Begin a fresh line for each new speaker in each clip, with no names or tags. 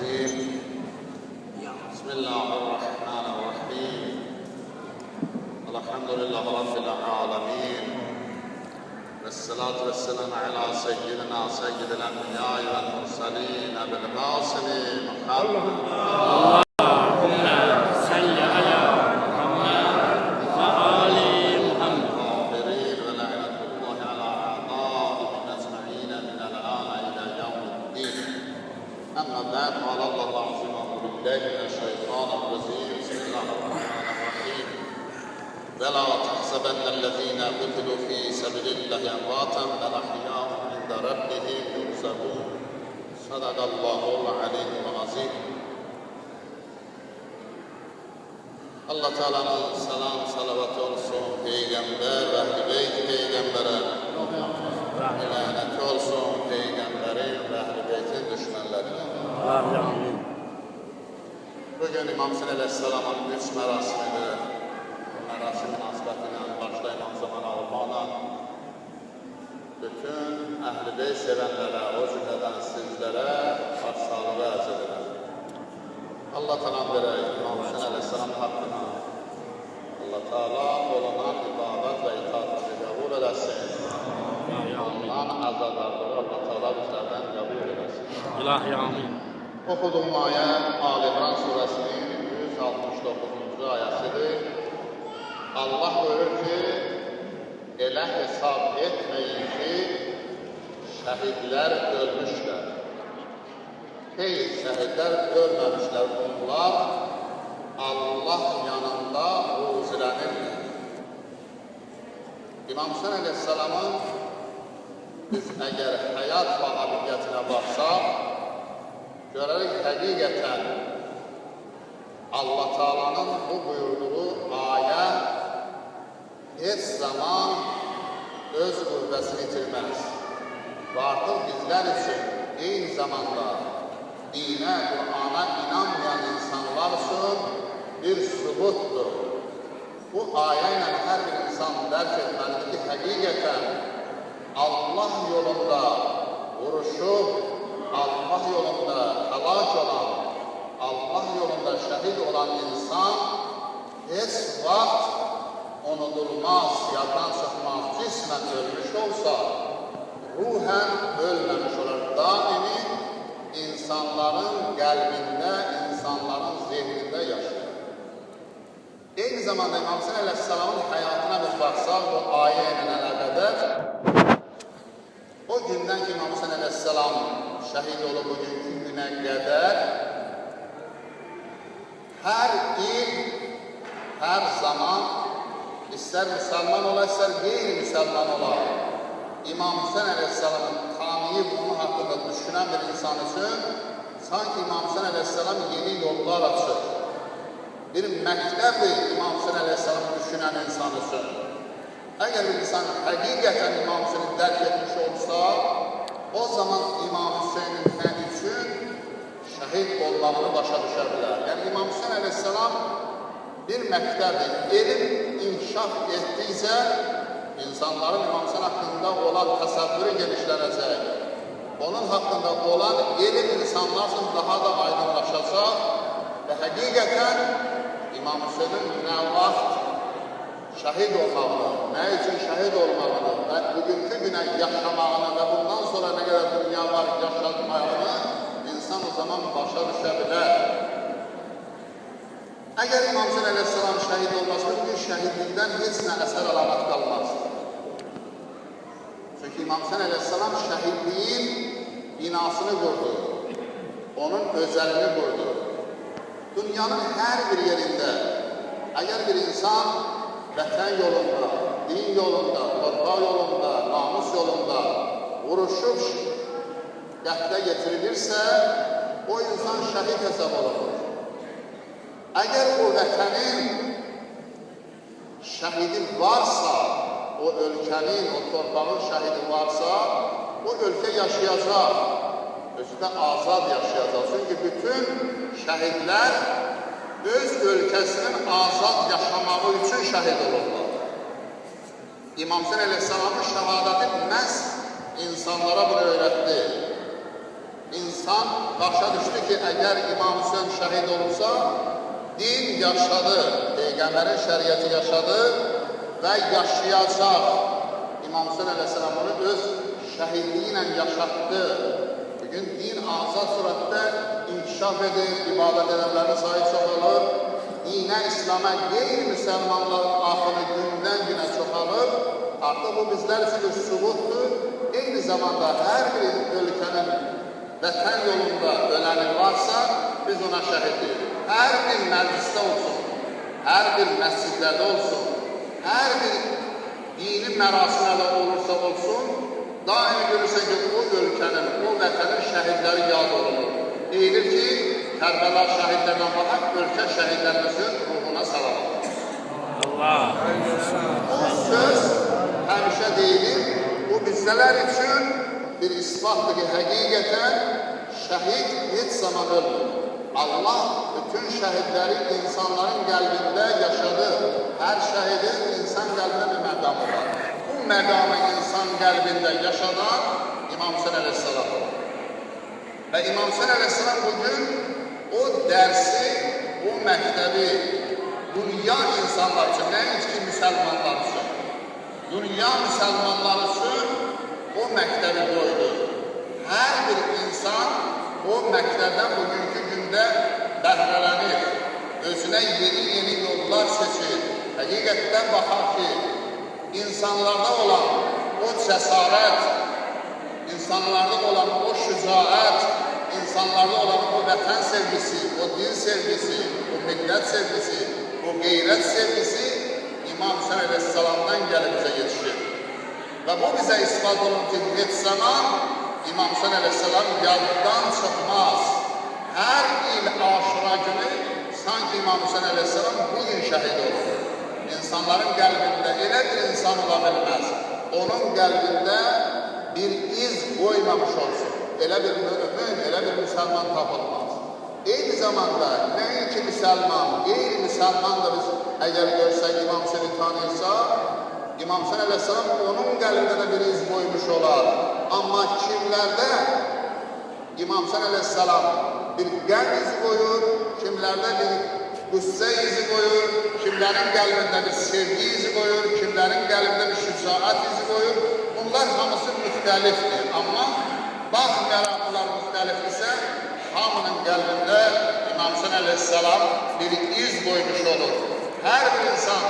الرجيم. بسم الله الرحمن الرحيم. الحمد لله رب العالمين. والصلاة والسلام على سيدنا سيد الأنبياء والمرسلين أبي القاسم محمد. قال الله العظيم بالله من الشيطان الرجيم. بسم الله الرحمن الرحيم. ولا تحسبن الذين قتلوا في سبيل الله أمواتا بل أحياء عند ربهم يرزقون. صدق الله العلي العظيم. Allah Teala'nın selam, salavat olsun Peygamber ve Ehl-i Beyt Peygamber'e. Lanet olsun Peygamber'in ve Ehl-i Beyt'in düşmanlarına.
Amin.
Bugün İmam Hüseyin Aleyhisselam'ın üç merasim münasibetiyle başta İmam Zaman Alman'a bütün Ehl-i Beyt sevenlere, o cümleden sizlere başsağlığı arz ederim. Allah Teala verək İmam Hüseyin Aleyhisselam haqqına. Allah Teala olunan ibadət və itaatını qəbul eləsin. Ondan azadlığı Allah Teala bizlərdən qəbul eləsin.
İlahi amin.
Oxuduğum ayə Ali İmran surəsinin 169-cu ayəsidir. Allah buyurur ki, elə hesab etməyin ki, şəhidlər ölmüşlər. Xeyr, şəhidlər ölməmişlər. Onlar Allah yanında ruzilənirlər. İmam Hüseyin Aleyhisselamın biz əgər həyat vahabiliyyətinə baxsaq, görərək həqiqətən Allah Taala'nın bu buyurduğu ayə heç zaman öz qüvvəsini itirməz. Və artıq bizlər üçün eyni zamanda dinə, Qur'ana inanmayan insanlar üçün bir sübutdur. Bu ayə ilə hər bir insan dərk etməlidir ki, həqiqətən Allah yolunda vuruşub, Allah yolunda həlak olan, Allah yolunda şəhid olan insan heç vaxt unudulmaz, yaddan çıxmaz, cismən ölmüş olsa, ruhən ölməmiş olar. Daimi insanların qəlbində, insanların zehnində yaşayır. Eyni zamanda İmam Hüseyin Aleyhisselamın həyatına biz baxsaq, bu ilə əlaqədar o gündən ki, İmam Hüseyin Aleyhisselam şəhid olub bugünkü günə qədər hər il, hər zaman istər müsəlman ola, istər qeyri-müsəlman ola, İmam Hüseyin Aleyhisselamın tanıyıb onun haqqında düşünən bir insan üçün sanki İmam Hüseyin Aleyhisselam yeni yollar açır. Bir məktəbdir İmam Hüseyin Aleyhisselamı düşünən insan üçün. Əgər insan həqiqətən İmam Hüseyni dərk etmiş olsa, o zaman İmam Hüseynin nə üçün şəhid olmağını başa düşə bilər. Yəni İmam Hüseyin əleyhissalam bir məktəbdir. Elm inkişaf etdikcə insanların İmam Hüseyin haqqında olan təsəvvürü genişlənəcək. Onun haqqında olan elm insanlar üçün daha da aydınlaşacaq və həqiqətən İmam Hüseynin nə vaxt şəhid olmağını, nə üçün şəhid olmağını və bugünkü günə yaşamağını və bundan sonra nə qədər dünya var yaşatmağını insan o zaman başa düşə bilər. Əgər İmam Hüseyin əleyhissalam şəhid olmasın, bugün şəhidlikdən heç nə əsər əlamət qalmaz. Çünki İmam Hüseyin əleyhissalam şəhidliyin binasını qurdu, onun özəlini qurdu. Dünyanın hər bir yerində əgər bir insan vətən yolunda, din yolunda, torpaq yolunda, namus yolunda vuruşub qətlə yetirilirsə, o insan şəhid hesab olunur. Əgər o vətənin şəhidi varsa, o ölkənin, o torpağın şəhidi varsa, o ölkə yaşayacaq, özü də azad yaşayacaq. Çünki bütün şəhidlər öz ölkəsinin azad yaşamağı üçün şəhid olurlar. İmam Hüseyin Aleyhisselamın şəhadəti məhz insanlara bunu öyrətdi. insan başa düşdü ki, əgər İmam Hüseyin şəhid olursa, din yaşadı, Peyğəmbərin şəriəti yaşadı və yaşayacaq. İmam Hüseyin əleyhissalam onu öz şəhidliyi ilə yaşatdı. Bugün din azad surətdə inkişaf edir, ibadət edənlərin sayı çoxalır, dinə, İslam'a qeyri-müsəlmanların axını gündən günə çoxalır. Artıq bu bizlər üçün bir sübutdur. Eyni zamanda hər bir ölkənin vətən yolunda öləni varsa, biz ona şəhid deyirik. Hər bir məclisdə olsun, hər bir məscidlərdə olsun, hər bir dini mərasimlərdə olursa olsun, daim görürsə ki, o ölkənin, o vətənin şəhidləri yad olunur. Deyilir ki, Kərbəla şəhidlərlə baxaq, ölkə şəhidlərimizin ruhuna salam.
Allah.
O söz həmişə deyilir, bu bizlər üçün bir isbatdır ki, həqiqətən şəhid heç zaman ölmür. Allah bütün şəhidləri insanların qəlbində yaşadı. Hər şəhidin insan qəlbində bir məqamı var. Bu məqamı insan qəlbində yaşadan İmam Hüseyin əleyhissalam. Və İmam Hüseyin əleyhissalam bugün o dərsi, o məktəbi dünya insanlar üçün, nəinki müsəlmanlar üçün, dünya müsəlmanları üçün o məktəbi qoydu. Hər bir insan o məktəbdən bugünkü gündə bəhrələnir, özünə yeni-yeni yollar seçir. Həqiqətdən baxar ki, insanlarda olan o cəsarət, insanlarda olan o şücaət, insanlarda olan o vətən sevgisi, o din sevgisi, o millət sevgisi, o qeyrət sevgisi İmam Hüseyin Aleyhisselam'dan gəlib bizə yetişir. Və bu bizə ispat olunur ki, heç zaman İmam Hüseyin Aleyhisselam yaddan çıxmaz. Hər il aşura günü sanki İmam Hüseyin Aleyhisselam bugün şəhid olur. İnsanların qəlbində elə bir insan ola. Onun qəlbində bir iz qoymamış olsun. Elə bir mümin, elə bir müsəlman tapılmaz. Eyni zamanda nəinki müsəlman, qeyri-müsəlman da biz əgər görsək İmam Hüseyni tanıyırsa, İmam Hüseyin Aleyhisselam onun qəlbində də bir iz qoymuş olar. Amma kimlərdə İmam Hüseyin Aleyhisselam bir qəm izi qoyur, kimlərdə bir qüssə izi qoyur, kimlərin qəlbində bir sevgi izi qoyur, kimlərin qəlbində bir şücaət izi qoyur. Bunlar hamısı müxtəlifdir. Amma baxmayaraq bunlar müxtəlifdirsə, hamının qəlbində İmam Hüseyin Aleyhisselam bir iz qoymuş olur. Hər bir insan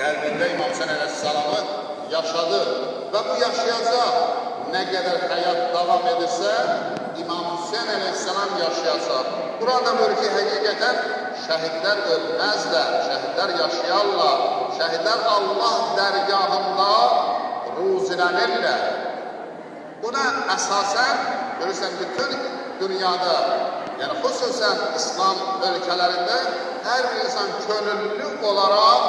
qəlbində İmam Hüseyin Aleyhisselamı yaşadı və bu yaşayacaq. Nə qədər həyat davam edirsə, İmam Hüseyin Aleyhisselam yaşayacaq. Burada görür ki, həqiqətən şəhidlər ölməzlər, şəhidlər yaşayarlar. Şəhidlər Allah dərgahında ruzilənirlər. Buna əsasən görürsən bütün dünyada, yəni xüsusən İslam ölkələrində hər bir insan könüllü olaraq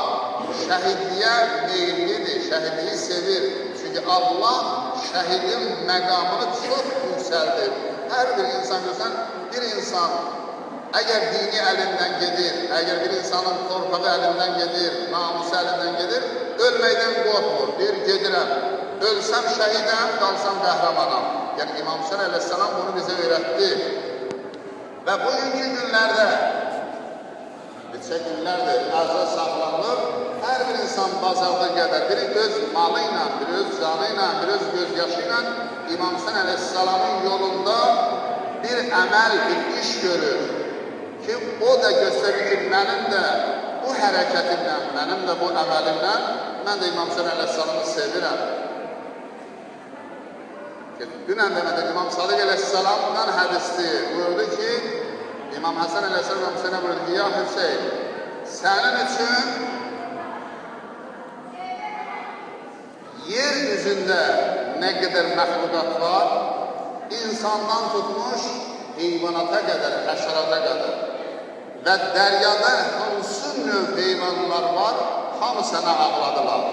şəhidliyə meyillidir, şəhidliyi sevir. Çünki Allah şəhidin məqamını çox yüksəldir. Hər bir insan görsən, bir insan əgər dini əlindən gedir, əgər bir insanın torpağı əlindən gedir, namusu əlindən gedir, ölməkdən qorxmur, bir gedirəm. Ölsəm şəhidəm, qalsam qəhrəmanam. Yəni İmam Hüseyin əleyhissalam bunu bizə öyrətdi. Və bugünkü günlərdə neçə günlərdir ərzə saxlanılır. Hər bir insan bazarda qədər, biri öz malı ilə, biri öz canı ilə, biri öz gözyaşı ilə İmam Hüseyin əleyhissalamın yolunda bir əməl, bir iş görür ki, o da göstərir ki, mənim də bu hərəkətimlə, mənim də bu əməlimlə mən də İmam Hüseyin əleyhissalamı sevirəm. Dünən demədə İmam Sadiq əleyhissalamdan hədisdir. Buyurdu ki, İmam Həsən əleyhissalam İmam Hüseyinə buyurdu ki, ya Hüseyin, sənin üçün yer üzündə nə qədər məxluqat var, insandan tutmuş heyvanata qədər, həşərata qədər və dəryada hansı növ heyvanlar var, hamı sənə ağladılar.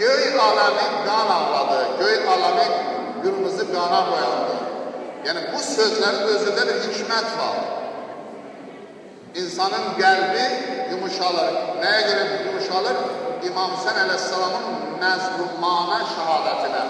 Göy aləmi qan ağladı, göy aləmi qırmızı qana boyandı. Yəni bu sözlərin özündə bir hikmət var. İnsanın qəlbi yumuşalır. Nəyə görə yumuşalır? İmam Hüseyin əleyhissalamın məzlumana şəhadətinə.